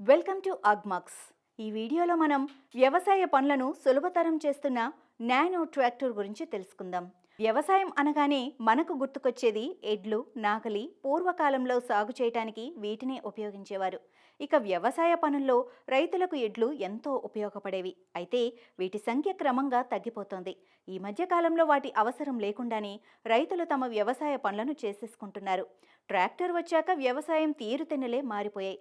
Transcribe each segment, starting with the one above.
Welcome to Agmax. ఈ వీడియోలో మనం వ్యవసాయ పనులను సులభతరం చేస్తున్న నానో ట్రాక్టర్ గురించి తెలుసుకుందాం. వ్యవసాయం అనగానే మనకు గుర్తుకొచ్చేది ఎడ్లు నాగలి పూర్వకాలంలో సాగు చేయటానికి వీటినే ఉపయోగించేవారు. ఇక వ్యవసాయ పనుల్లో రైతులకు ఎడ్లు ఎంతో ఉపయోగపడేవి. అయితే వీటి సంఖ్య క్రమంగా తగ్గిపోతోంది. ఈ మధ్యకాలంలో వాటి అవసరం లేకుండానే రైతులు తమ వ్యవసాయ పనులను చేసేసుకుంటున్నారు. ట్రాక్టర్ వచ్చాక వ్యవసాయం తీరుతెన్నులే మారిపోయాయి.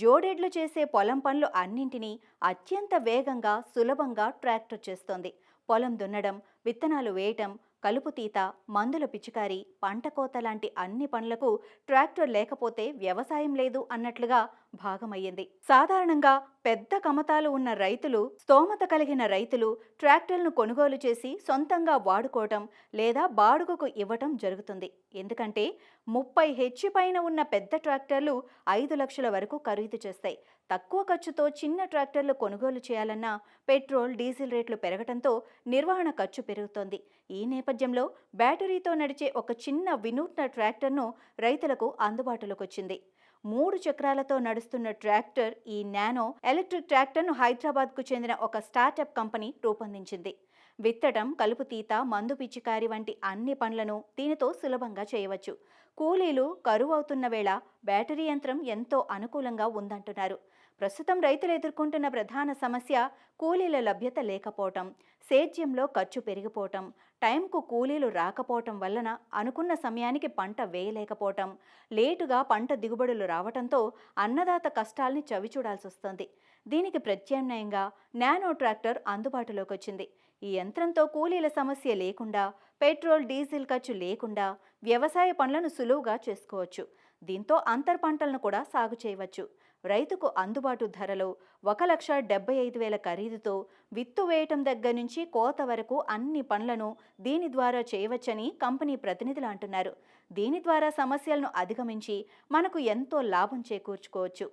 జోడెడ్లు చేసే పొలం పనులు అన్నింటినీ అత్యంత వేగంగా సులభంగా ట్రాక్టర్ చేస్తోంది. పొలం దున్నడం విత్తనాలు వేయటం కలుపు తీత మందుల పిచికారి పంట కోత లాంటి అన్ని పనులకు ట్రాక్టర్ లేకపోతే వ్యవసాయం లేదు అన్నట్లుగా భాగమయ్యింది. సాధారణంగా పెద్ద కమతాలు ఉన్న రైతులు స్తోమత కలిగిన రైతులు ట్రాక్టర్ను కొనుగోలు చేసి సొంతంగా వాడుకోవటం లేదా బాడుగకు ఇవ్వటం జరుగుతుంది. ఎందుకంటే ముప్పై హెచ్ పైన ఉన్న పెద్ద ట్రాక్టర్లు ఐదు లక్షల వరకు ఖరీదు చేస్తాయి. తక్కువ ఖర్చుతో చిన్న ట్రాక్టర్లు కొనుగోలు చేయాలన్నా పెట్రోల్ డీజిల్ రేట్లు పెరగటంతో నిర్వహణ ఖర్చు పెరుగుతోంది. ఈ నేపథ్యంలో బ్యాటరీతో నడిచే ఒక చిన్న వినూత్న ట్రాక్టర్ను రైతులకు అందుబాటులోకి వచ్చింది మూడు చక్రాలతో నడుస్తున్న ట్రాక్టర్ ఈ నానో ఎలక్ట్రిక్ ట్రాక్టర్ను హైదరాబాద్కు చెందిన ఒక స్టార్టప్ కంపెనీ రూపొందించింది. విత్తడం కలుపు తీత మందు పిచికారి వంటి అన్ని పనులను దీనితో సులభంగా చేయవచ్చు. కూలీలు కరువు అవుతున్న వేళ బ్యాటరీ యంత్రం ఎంతో అనుకూలంగా ఉందంటున్నారు. ప్రస్తుతం రైతులు ఎదుర్కొంటున్న ప్రధాన సమస్య కూలీల లభ్యత లేకపోవటం సేద్యంలో ఖర్చు పెరిగిపోవటం టైంకు కూలీలు రాకపోవటం వలన అనుకున్న సమయానికి పంట వేయలేకపోవటం లేటుగా పంట దిగుబడులు రావటంతో అన్నదాత కష్టాల్ని చవిచూడాల్సి వస్తుంది. దీనికి ప్రత్యామ్నాయంగా నానో ట్రాక్టర్ అందుబాటులోకి వచ్చింది. ఈ యంత్రంతో కూలీల సమస్య లేకుండా పెట్రోల్ డీజిల్ ఖర్చు లేకుండా వ్యవసాయ పనులను సులువుగా చేసుకోవచ్చు. దీంతో అంతర్ పంటలను కూడా సాగు చేయవచ్చు. రైతుకు అందుబాటు ధరలో ఒక లక్ష డెబ్బై ఐదు వేల ఖరీదుతో విత్తు వేయటం దగ్గర నుంచి కోత వరకు అన్ని పనులను దీని ద్వారా చేయవచ్చని కంపెనీ ప్రతినిధులు అంటున్నారు. దీని ద్వారా సమస్యలను అధిగమించి మనకు ఎంతో లాభం చేకూర్చుకోవచ్చు.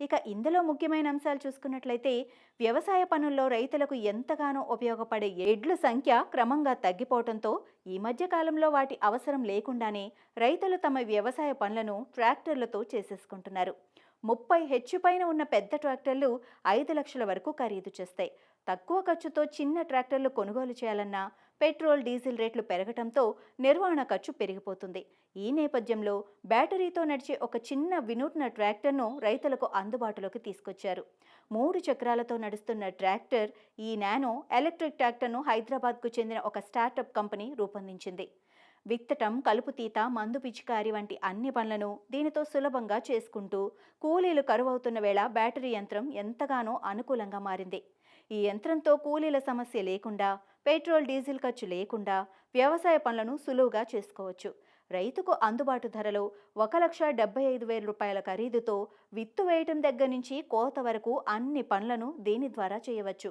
ఇక ఇందులో ముఖ్యమైన అంశాలు చూసుకున్నట్లయితే వ్యవసాయ పనుల్లో రైతులకు ఎంతగానో ఉపయోగపడే ఎడ్ల సంఖ్య క్రమంగా తగ్గిపోవడంతో ఈ మధ్య కాలంలో వాటి అవసరం లేకుండానే రైతులు తమ వ్యవసాయ పనులను ట్రాక్టర్లతో చేసేసుకుంటున్నారు. ముప్పై హెచ్చు పైన ఉన్న పెద్ద ట్రాక్టర్లు ఐదు లక్షల వరకు ఖరీదు చేస్తాయి. తక్కువ ఖర్చుతో చిన్న ట్రాక్టర్లు కొనుగోలు చేయాలన్నా పెట్రోల్ డీజిల్ రేట్లు పెరగటంతో నిర్వహణ ఖర్చు పెరిగిపోతుంది. ఈ నేపథ్యంలో బ్యాటరీతో నడిచే ఒక చిన్న వినూత్న ట్రాక్టర్ను రైతులకు అందుబాటులోకి తీసుకొచ్చారు. మూడు చక్రాలతో నడుస్తున్న ట్రాక్టర్ ఈ నానో ఎలక్ట్రిక్ ట్రాక్టర్ను హైదరాబాద్కు చెందిన ఒక స్టార్టప్ కంపెనీ రూపొందించింది. విత్తటం కలుపు తీత మందు పిచికారి వంటి అన్ని పనులను దీనితో సులభంగా చేసుకుంటూ కూలీలు కరువవుతున్న వేళ బ్యాటరీ యంత్రం ఎంతగానో అనుకూలంగా మారింది. ఈ యంత్రంతో కూలీల సమస్య లేకుండా పెట్రోల్ డీజిల్ ఖర్చు లేకుండా వ్యవసాయ పనులను సులువుగా చేసుకోవచ్చు. రైతుకు అందుబాటు ధరలో ఒక లక్ష డెబ్బై ఐదు వేల రూపాయల ఖరీదుతో విత్తు వేయటం దగ్గర నుంచి కోత వరకు అన్ని పనులను దీని ద్వారా చేయవచ్చు.